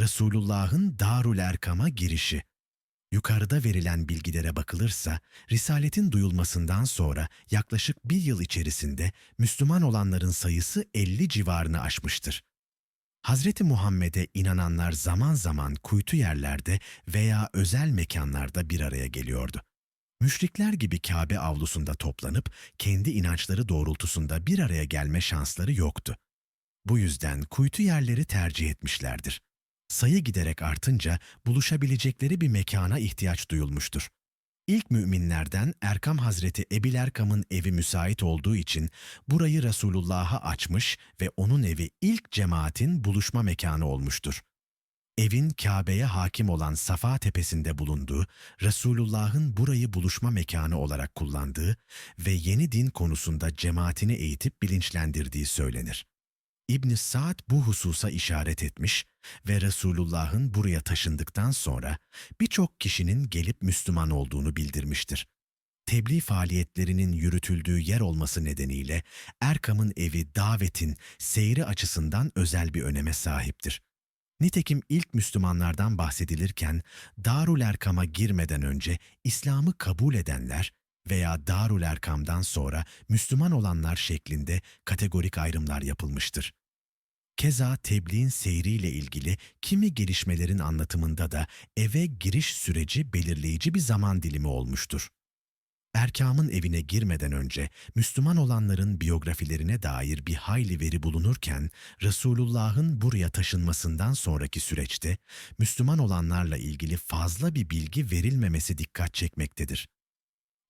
Resulullah'ın Darül Erkam'a girişi. Yukarıda verilen bilgilere bakılırsa, Risaletin duyulmasından sonra yaklaşık bir yıl içerisinde Müslüman olanların sayısı 50 civarını aşmıştır. Hazreti Muhammed'e inananlar zaman zaman kuytu yerlerde veya özel mekanlarda bir araya geliyordu. Müşrikler gibi Kabe avlusunda toplanıp kendi inançları doğrultusunda bir araya gelme şansları yoktu. Bu yüzden kuytu yerleri tercih etmişlerdir. Sayı giderek artınca buluşabilecekleri bir mekana ihtiyaç duyulmuştur. İlk müminlerden Erkam Hazreti Ebil Erkam'ın evi müsait olduğu için burayı Resulullah'a açmış ve onun evi ilk cemaatin buluşma mekanı olmuştur. Evin Kabe'ye hakim olan Safa tepesinde bulunduğu, Resulullah'ın burayı buluşma mekanı olarak kullandığı ve yeni din konusunda cemaatini eğitip bilinçlendirdiği söylenir. İbn Sa'd bu hususa işaret etmiş ve Resulullah'ın buraya taşındıktan sonra birçok kişinin gelip Müslüman olduğunu bildirmiştir. Tebliğ faaliyetlerinin yürütüldüğü yer olması nedeniyle Erkam'ın evi davetin, seyri açısından özel bir öneme sahiptir. Nitekim ilk Müslümanlardan bahsedilirken Darül Erkam'a girmeden önce İslam'ı kabul edenler veya Darül Erkam'dan sonra Müslüman olanlar şeklinde kategorik ayrımlar yapılmıştır. Keza tebliğin seyriyle ilgili kimi gelişmelerin anlatımında da eve giriş süreci belirleyici bir zaman dilimi olmuştur. Erkam'ın evine girmeden önce Müslüman olanların biyografilerine dair bir hayli veri bulunurken, Resulullah'ın buraya taşınmasından sonraki süreçte Müslüman olanlarla ilgili fazla bir bilgi verilmemesi dikkat çekmektedir.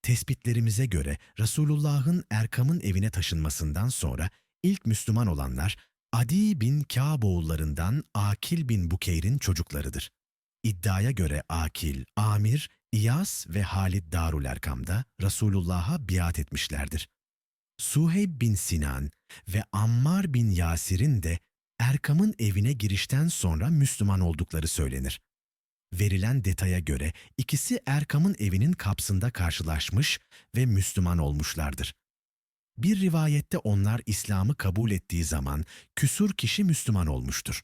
Tespitlerimize göre Resulullah'ın Erkam'ın evine taşınmasından sonra ilk Müslüman olanlar Adi bin Kâb oğullarından Akil bin Bukeyr'in çocuklarıdır. İddiaya göre Akil, Amir, İyas ve Halid Darul Erkam'da Resulullah'a biat etmişlerdir. Suheyb bin Sinan ve Ammar bin Yasir'in de Erkam'ın evine girişten sonra Müslüman oldukları söylenir. Verilen detaya göre ikisi Erkam'ın evinin kapsında karşılaşmış ve Müslüman olmuşlardır. Bir rivayette onlar İslam'ı kabul ettiği zaman küsur kişi Müslüman olmuştur.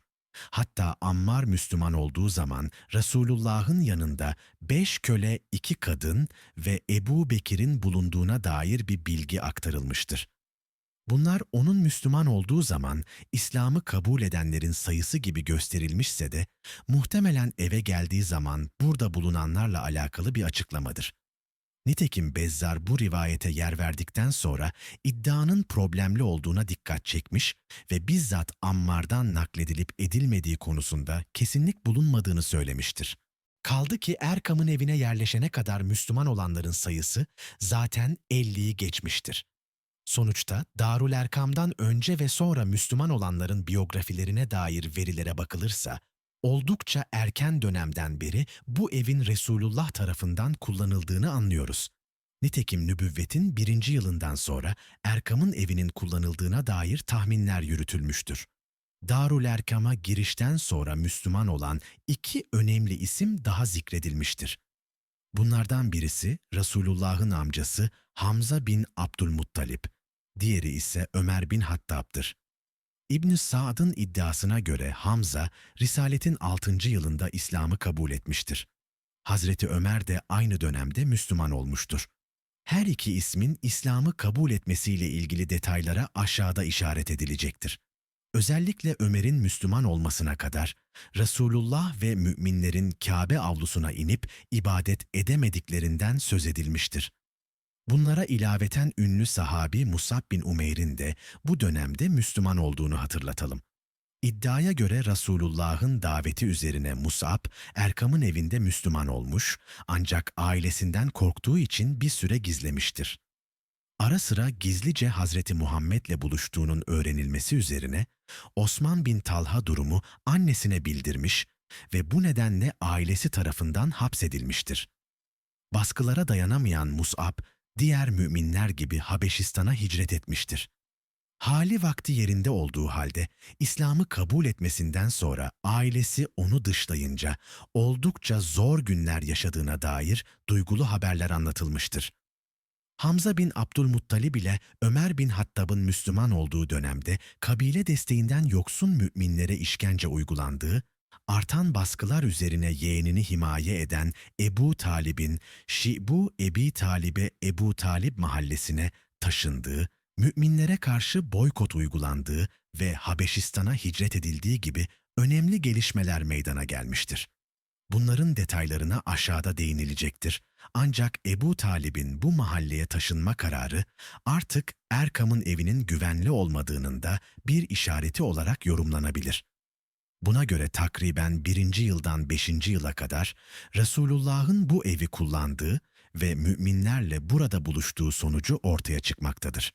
Hatta Ammar Müslüman olduğu zaman Resulullah'ın yanında beş köle, iki kadın ve Ebu Bekir'in bulunduğuna dair bir bilgi aktarılmıştır. Bunlar onun Müslüman olduğu zaman İslam'ı kabul edenlerin sayısı gibi gösterilmişse de muhtemelen eve geldiği zaman burada bulunanlarla alakalı bir açıklamadır. Nitekim Bezzar bu rivayete yer verdikten sonra iddianın problemli olduğuna dikkat çekmiş ve bizzat Ammar'dan nakledilip edilmediği konusunda kesinlik bulunmadığını söylemiştir. Kaldı ki Erkam'ın evine yerleşene kadar Müslüman olanların sayısı zaten 50'yi geçmiştir. Sonuçta Darül Erkam'dan önce ve sonra Müslüman olanların biyografilerine dair verilere bakılırsa, oldukça erken dönemden beri bu evin Resulullah tarafından kullanıldığını anlıyoruz. Nitekim nübüvvetin birinci yılından sonra Erkam'ın evinin kullanıldığına dair tahminler yürütülmüştür. Darül Erkam'a girişten sonra Müslüman olan iki önemli isim daha zikredilmiştir. Bunlardan birisi Resulullah'ın amcası Hamza bin Abdülmuttalip, diğeri ise Ömer bin Hattab'dır. İbn Sa'd'ın iddiasına göre Hamza, Risaletin 6. yılında İslam'ı kabul etmiştir. Hazreti Ömer de aynı dönemde Müslüman olmuştur. Her iki ismin İslam'ı kabul etmesiyle ilgili detaylara aşağıda işaret edilecektir. Özellikle Ömer'in Müslüman olmasına kadar Resulullah ve müminlerin Kabe avlusuna inip ibadet edemediklerinden söz edilmiştir. Bunlara ilaveten ünlü sahabi Musab bin Umeyr'in de bu dönemde Müslüman olduğunu hatırlatalım. İddiaya göre Resulullah'ın daveti üzerine Musab, Erkam'ın evinde Müslüman olmuş ancak ailesinden korktuğu için bir süre gizlemiştir. Ara sıra gizlice Hazreti Muhammed'le buluştuğunun öğrenilmesi üzerine Osman bin Talha durumu annesine bildirmiş ve bu nedenle ailesi tarafından hapsedilmiştir. Baskılara dayanamayan Mus'ab, diğer müminler gibi Habeşistan'a hicret etmiştir. Hali vakti yerinde olduğu halde İslam'ı kabul etmesinden sonra ailesi onu dışlayınca oldukça zor günler yaşadığına dair duygulu haberler anlatılmıştır. Hamza bin Abdülmuttalib ile Ömer bin Hattab'ın Müslüman olduğu dönemde kabile desteğinden yoksun müminlere işkence uygulandığı artan baskılar üzerine yeğenini himaye eden Ebu Talib'in Şibu Ebi Talib'e Ebu Talib mahallesine taşındığı, müminlere karşı boykot uygulandığı ve Habeşistan'a hicret edildiği gibi önemli gelişmeler meydana gelmiştir. Bunların detaylarına aşağıda değinilecektir. Ancak Ebu Talib'in bu mahalleye taşınma kararı artık Erkam'ın evinin güvenli olmadığının da bir işareti olarak yorumlanabilir. Buna göre takriben birinci yıldan beşinci yıla kadar Resulullah'ın bu evi kullandığı ve müminlerle burada buluştuğu sonucu ortaya çıkmaktadır.